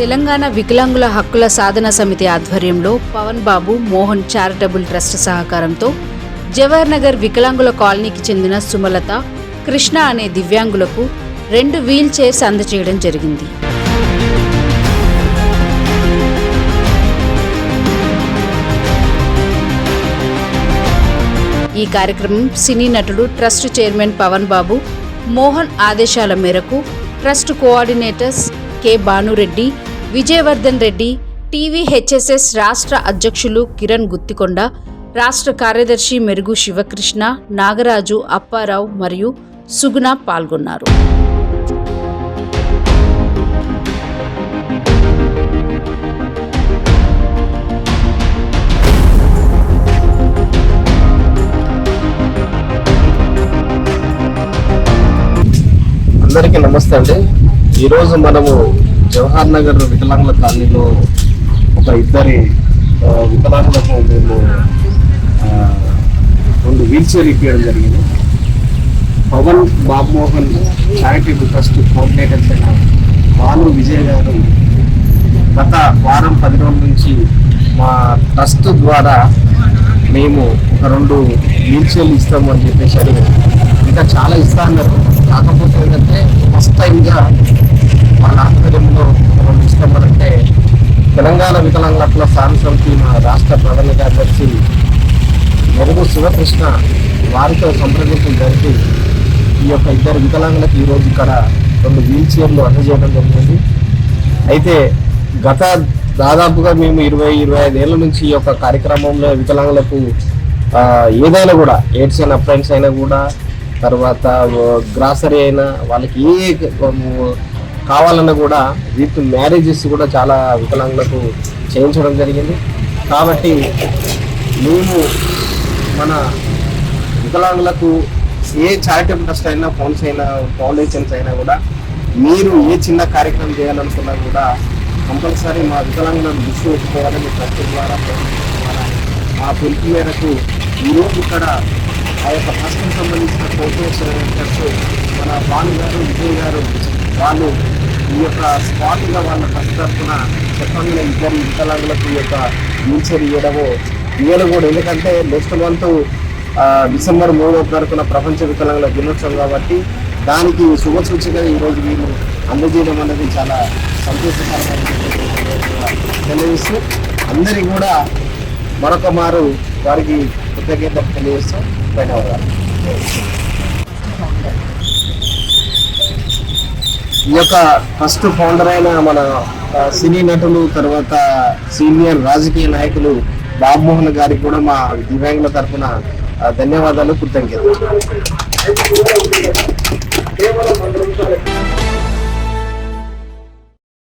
తెలంగాణ వికలాంగుల హక్కుల సాధన సమితి ఆధ్వర్యంలో పవన్ బాబు మోహన్ చారిటబుల్ ట్రస్ట్ సహకారంతో జవహర్ నగర్ వికలాంగుల కాలనీకి చెందిన సుమలత కృష్ణ అనే దివ్యాంగులకు రెండు వీల్ చైర్స్ అందచేయడం జరిగింది. ఈ కార్యక్రమం సినీ నటుడు ట్రస్ట్ చైర్మన్ పవన్ బాబు మోహన్ ఆదేశాల మేరకు trust coordinators K. Bhanu Reddy Vijayavardhan Reddy TVHSS రాష్ట్ర అధ్యక్షులు కిరణ్ గుత్తికొండ రాష్ట్ర కార్యదర్శి మెరుగు శివకృష్ణ నాగరాజు అప్పారావు మరియు సుగుణ పాల్గొన్నారు. అందరికీ నమస్తే అండి. ఈరోజు మనము జవహర్ నగర్ వికలాంగుల కాలనీలో ఒక ఇద్దరి వికలాంగులకు మేము రెండు వీల్ చైర్ ఇప్పించడం జరిగింది. Pawan Babu Mohan charitable trust coordinators అయిన భాను విజయ్ గారు గత వారం పది రోజుల నుంచి మా ట్రస్ట్ ద్వారా మేము ఒక రెండు వీల్ చైర్లు ఇస్తాము అని చెప్పేసి అడిగారు. ఇంకా చాలా ఇస్తా అన్నారు కాకపోతే ఏంటంటే ఫస్ట్ టైంగా వాళ్ళ ఆధ్వర్యంలో ఒక రెండు ఇస్తామనంటే తెలంగాణ వికలాంగుల హక్కుల సమితి మా రాష్ట్ర ప్రధాన కార్యదర్శి మెరుగు శివకృష్ణ వారితో సంప్రదింపులు జరిపి ఈ యొక్క ఇద్దరు వికలాంగులకు ఈరోజు ఇక్కడ రెండు వీల్ చైర్లు అందజేయడం జరిగింది. అయితే గత దాదాపుగా మేము ఇరవై ఇరవై ఐదు ఏళ్ళ నుంచి ఈ యొక్క కార్యక్రమంలో వికలాంగులకు ఏదైనా కూడా ఎయిడ్స్ అయిన అప్లయన్స్ అయినా కూడా తర్వాత గ్రాసరీ అయినా వాళ్ళకి ఏ కావాలన్నా కూడా విత్ మ్యారేజెస్ కూడా చాలా వికలాంగులకు చేయించడం జరిగింది. కాబట్టి మేము మన వికలాంగులకు ఏ చారిటబుల్ ట్రస్ట్ అయినా ఫౌండ్స్ అయినా ఫౌండేషన్స్ అయినా కూడా మీరు ఏ చిన్న కార్యక్రమం చేయాలనుకున్నా కూడా కంపల్సరీ మా వికలాంగులను దృష్టి పెట్టుకోవాలని ట్రస్ట్ ద్వారా మా ఆ పిలుపు మేరకు ఈరోజు ఇక్కడ ఆ యొక్క ట్రస్ట్కి సంబంధించిన కోఆర్డినేటర్స్ మన భాను గారు విజయ్ గారు వాళ్ళు ఈ యొక్క స్పాట్గా వాళ్ళ ట్రస్ట్ తరఫున చెప్పంగా ఇద్దరు వికలాంగులకు ఈ యొక్క వీల్చైర్ ఇవ్వడము ఇవ్వడం కూడా. ఎందుకంటే నెక్స్ట్ మంత్ డిసెంబర్ మూడవ తరఫున ప్రపంచ వికలాంగుల దినోత్సవం కాబట్టి దానికి శుభ సూచికగా ఈరోజు వీళ్ళు అందజేయడం అనేది చాలా సంతోషకరమైన తెలియజేస్తూ అందరికీ కూడా మరొక మారు వారికి కృతజ్ఞత తెలియజేస్తూ ధన్యవాదాలు. ఈ యొక్క ఫస్ట్ ఫౌండర్ అయిన మన సినీ నటులు తర్వాత సీనియర్ రాజకీయ నాయకులు రామ్మోహన్ గారికి కూడా మా దివ్యాంగుల తరఫున ధన్యవాదాలు కృతజ్ఞతలు.